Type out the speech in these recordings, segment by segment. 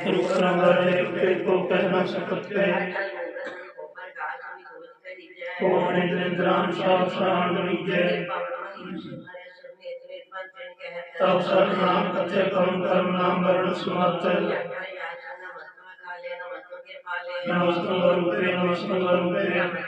रुक्रमरे को कहना सकते कौन इंद्राम शास्त्रान विजय तब सर्वनाम कथे करुण कर्म नाम वर्ण सुमत नमस्तंग रूपे नमस्तंग रूपे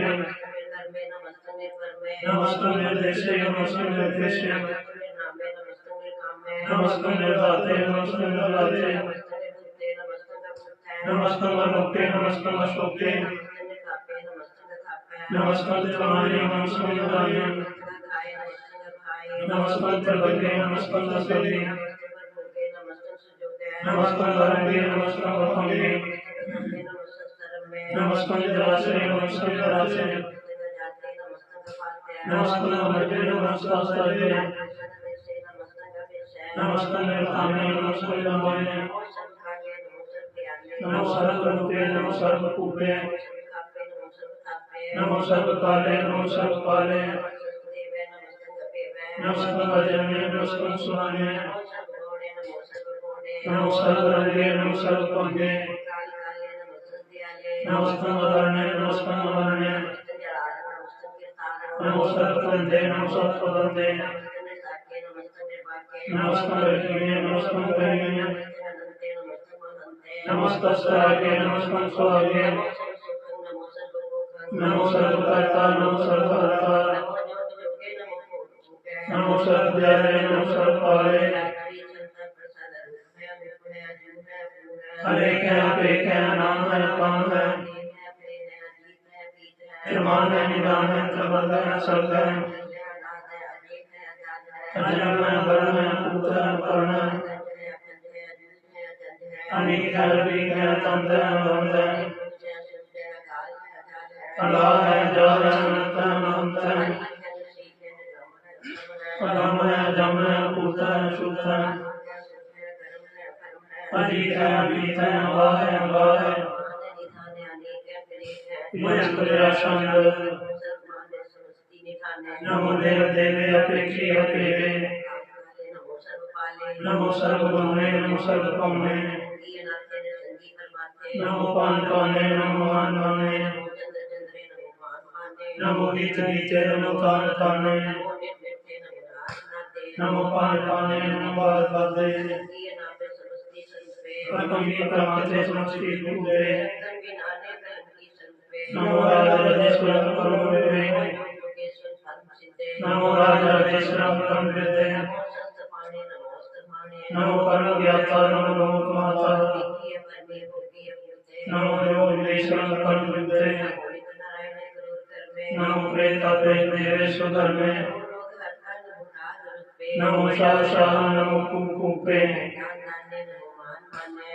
नमस्तंग निर्देशे नमस्तंग निर्देशे नमस्तंग निर्दाते नमस्तंग निर्दाते नमस्तंग मुक्ते नमस्तंग शोके नमस्कार। जमाने नमस्कार जमाने नमस्कार प्रभुगे नमस्कार दसगे नमस्कार गरंगे नमस्कार गफंगे नमस्कार जलाशय नमस्कार जलाशय नमस्कार रूपे नमस्कार कूपे नमस्कार काले नमस्कार काले नमस्कार भजने नमस्कार सुहाने नमस्कार रंगे नमस्कार पंगे नमस्कार मदरने नमस्कार नमस्कार कंदे नमस्कार कंदे नमस्कार रजने नमस्कार रजने नमस्कार स्वागे नमस्कार स्वागे नमस्कार कर्ता नमस्कार कर्ता नमस्कार प्यारे नमस्कार पाले हरे क्या पे क्या नाम है कौन है निर्माण निदान प्रबंध सर्ग है। अजन्म वर्ण पूत है कर्ण अनेक है तंत्र बंध है। अल्लाह है जल है, अनंत है महंत है। अगम है जम नमो देव देवे अपेक्षी अपेवे नमो सर्वगुणे नमो सर्वकमने नमो पान पाने नमो मान माने नमो गीत गीते नमो तान ताने नमो पान पाने नमो बाल बादे प्रकम्बी प्रमाते समस्ती रूपे नमो राजा राजेश्वर परम नमो राजा राजेश्वर परम विद्ये नमो कर्ण ज्ञाता नमो लोक माता नमो योग परम विद्ये नमो प्रेता प्रेत देवेश धर्मे। नमो शाह शाह नमो कुकुपे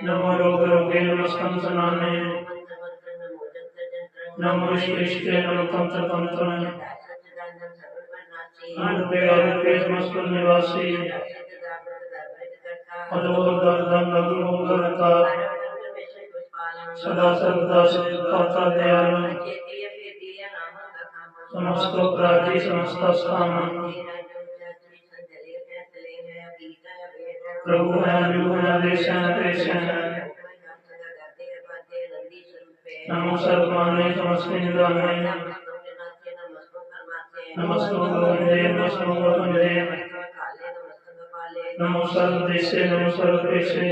नमो रोग रोगे नमस्कम सनाने नमो नमो तंत्र तंत्र अनुपे अनुपे समस्त निवासी अदोर दर्दन सदा सर्वदा सिद्धाता दयालु समस्त प्राची समस्त स्थान प्रभु है विभु है देश है देश है नमो सर्वमाने समस्ते निदाने। नमस्ते गोविंदे नमस्ते गोविंदे नमो सर्वदेशे नमो सर्वदेशे।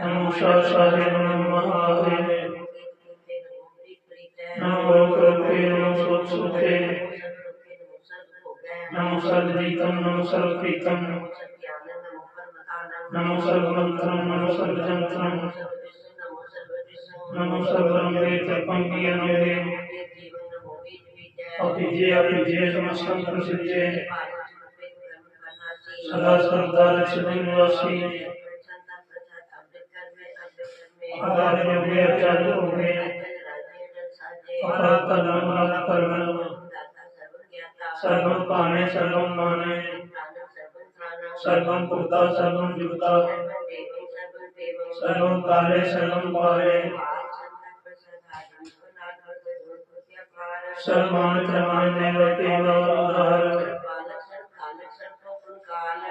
नमो शासारे नमो महारे नमो रोके नमो सोच नमो सर्वजीतम नमो सर्वप्रीतम नमो सर्वमंत्रम नमो सर्वजंत्रम नमो सर्वरंगे तपंगी अनगे अभिजय अभिजय समस्तम प्रसिद्धे। सदा सर्वदा लक्ष्मी निवासी आधार योगे अचार्य होगे अपराध कर्म अपराध कर्म सर्वम पाने सर्वम माने सर्वम पुरता सर्वम युक्ता सर्वम काले सर्वम काले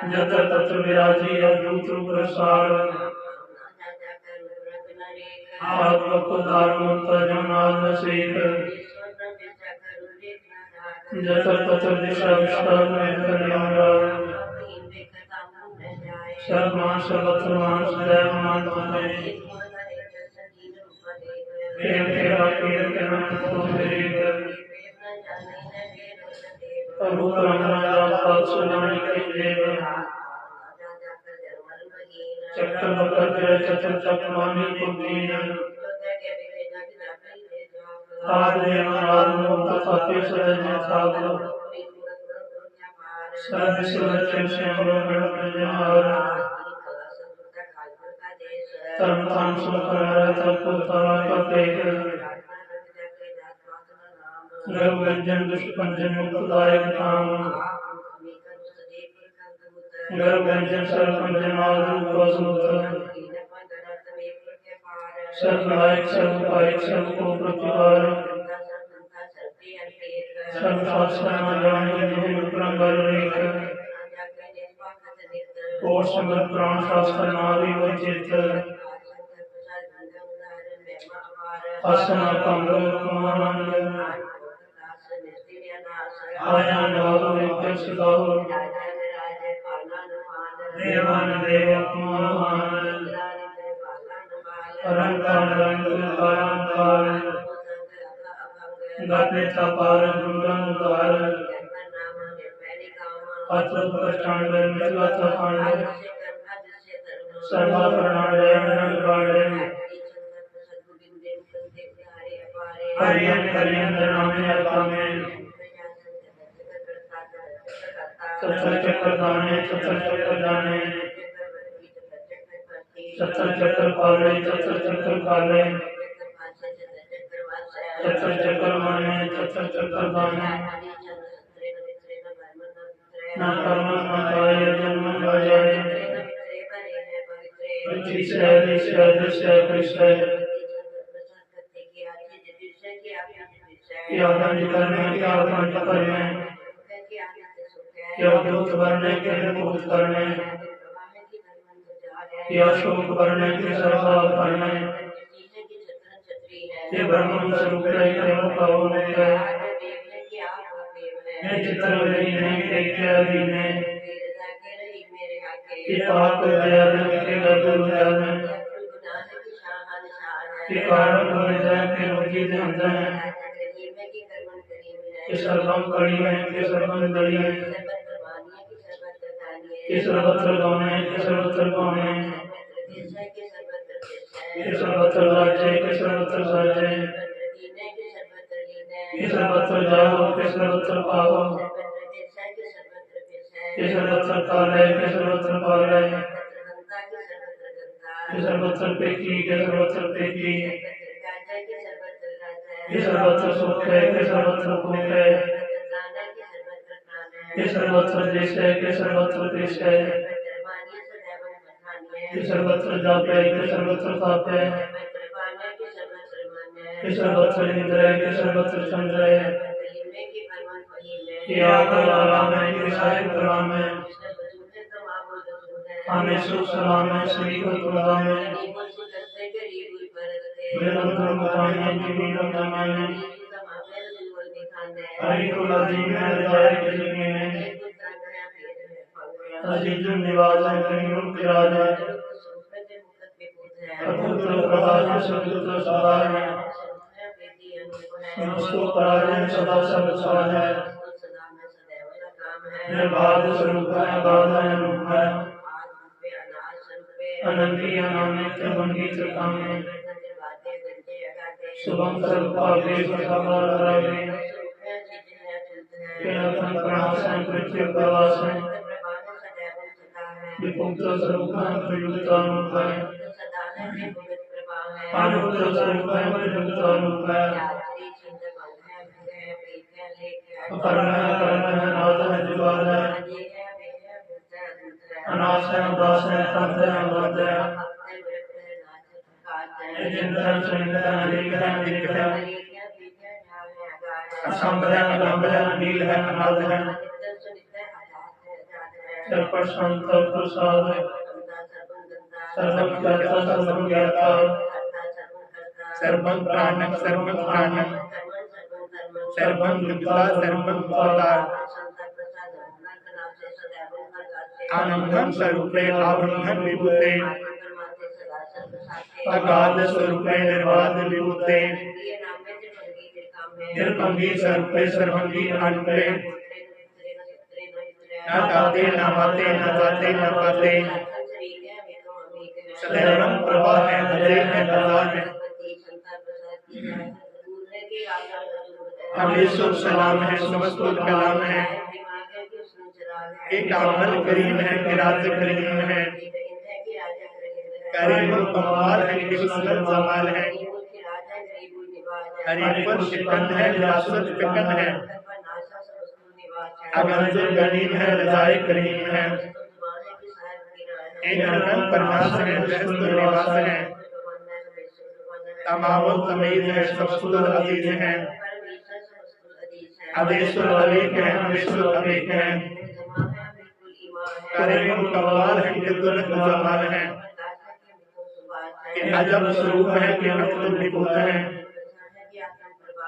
यत्र तत्र विराजी अद्भुत प्रसार आत्मपदार्मंत जनाद सेत यत्र तत्र दिशा विस्तार में कल्याण सर्वमान सर्वत्र मान सदैव मान माने खेल खेला खेल के नाम को मेरे प्रभु पाद के देव चक्कर बकर जय चक्रमानी कुंदीन आद देव मुक्त खाते सदन साधु सर्व सुरक्षण श्याम गण प्रजहार धर्म ताम सुखर तत्पुतारा कपेत गर्भ व्यंजन दुष्पंजन मुक्तदायक नाम गर्भ व्यंजन सर्वपंजन आदि वसुत सर्वदायक सर्वको प्रतिकार और संगत प्राण शास्त्र नारी वचित आसना कमल कुमानंद देवान देव कुमार अरंकार रंग कालांकार गाते गुंडन द्वार अत्र प्रष्टांड मिलत खांड सर्वा प्रणांड अंड चतर चक्र पाले चतर चक्र पाले चतर चक्र माने चतर चक्र दाने न कर्म न काय जन्म रुचि से दिशा दिशा कृष्ण क्या दंड करने क्या दंड करने क्या दूत करने के भूत करने क्या शोक के सर्वाव करने ये ब्रह्म स्वरूप भाव में चित्र नहीं है के क्या दिन है ये पाप दया के गदुर जाने। ये कारण बन जाए के दे अंदर है ये सर्वम कड़ी है ये सर्वम दड़ी है। ये सर्वत्र गौने ये सर्वत्र गौने ये सर्वत्र राज्य ये सर्वत्र राज्य ये सर्वत्र जाओ ये सर्वत्र पाओ ये सर्वत्र काल है ये सर्वत्र पाल है ये सर्वत्र पेकी ये सर्वत्र पेकी ये सर्वत्र सुख है ये सर्वत्र भूख है ये सर्वत्र देश है ये सर्वत्र देश है। ये सर्वत्र जाप है ये सर्वत्र ताप है। ये सर्वत्र इंद्र है ये सर्वत्र चंद्र है। ये आकर आराम है ये साहिब राम है। हमें सुख सलाम है श्री गुरु में निरंतर मुकाने जीवन बनाने हरि को नदी में जाए किसी में अज़ीज़ निवास है कहीं मुक्त राज है अपुत्र प्रभात सुपुत्र सदा है नमस्तो पराजय सदा सब है निर्बाध स्वरूप है है रूप है अनंती अनामित मंडित काम है शुभम सर्वभागे सर्वभागे कथम प्रणाशन पृथ्वी प्रवासन विपुत्र स्वरूपम प्रयुक्तानुपय पानुपुत्र स्वरूपम प्रयुक्तानुपय कर्म कर्म नाथ जुगाद नील है आनंदं स्वरूपे आब्रह्मन् विभूते। अगाध स्वरूपे निर्वाद विभूते। निर्भंगी स्वरूपे सर्वंगी अनुभे न ताते न माते न ताते न पाते। सदैवं प्रभा है हृदय है दला है हमें अमेश्वर सलाम है समस्तुल कलाम है। एक अमल करीम है किरात करीम है। करीम और कमाल है कि सुंदर जमाल है। हरीपुर शिकन है विरासत फिकन है। अगंजुल गनीम है रजाए करीम है। एक अनंत प्रकाश है रहस्त निवास है। तमाम तमीज है सबसुल अज़ीज़ है। अदेश्वर अलीक है अमेश्वर अलीक है। करीम कमाल है कि जमाल है। कि अजब स्वरूप है कि अतुल विभूत है।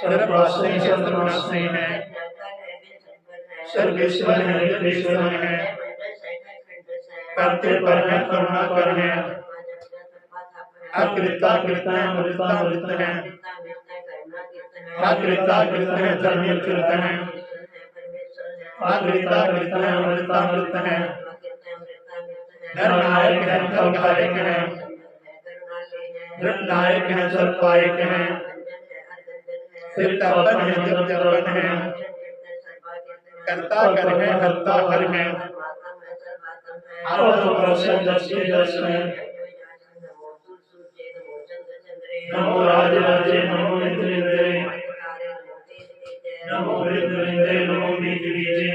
सर्ववासी सर्वनाशी है सर्वेश्वर है जगेश्वर है करते पर है करुणा कर है अकृता कृत मृता मृत है अकृता कृत है धर्मी कृत है अकृता कृत है मृता मृत है निर्णायक है फलदायक है नायक है सर्पायक है। फिर है, जब जर्पण है। कर्ता कर है हरता हर है। नमो राज राजे नमो इंद्र इंद्रे नमो वृद्ध इंद्रे नमो बीज बीजे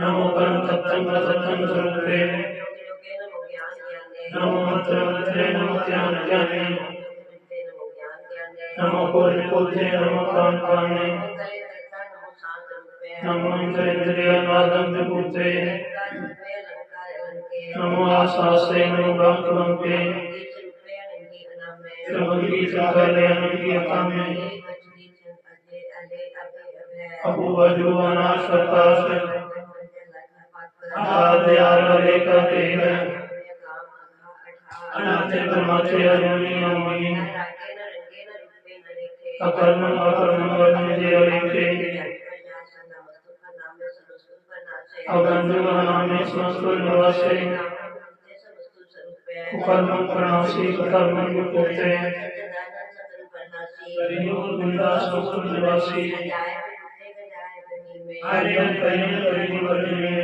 नमो परम तत्तम तत्तम स्वरूपे नमो मंत्र मंत्रे नमो ज्ञान ज्ञाने नमो कोटि कोटे नमो काने नमो इंद्र इंद्रिय नादम विभूते नमो आशासे नमो ब्रह्म ब्रह्मे त्रिभंगी चाकले अनुकी अकामे अबू वज़ू अनाश प्रकाश आद्य आरले करते हैं अनाथे परमाचे अरुणी अमुनी अकर्म अकर्म वर्ण जे अगंधु नामे संस्तुल निवासे कर्म प्रणाशी कर्म विपुते हरिओम वृंदा संस्तुल निवासी आर्यम कयन करिम वरिमे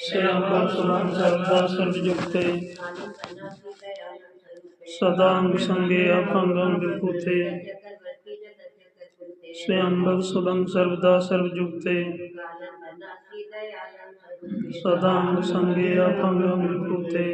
श्रेयम सुमन सर्वदा सर्वयुक्ते सदा संगे अभंगम विपुते स्वयं सुलम सर्वदा सदा संगे अभंग विभूते।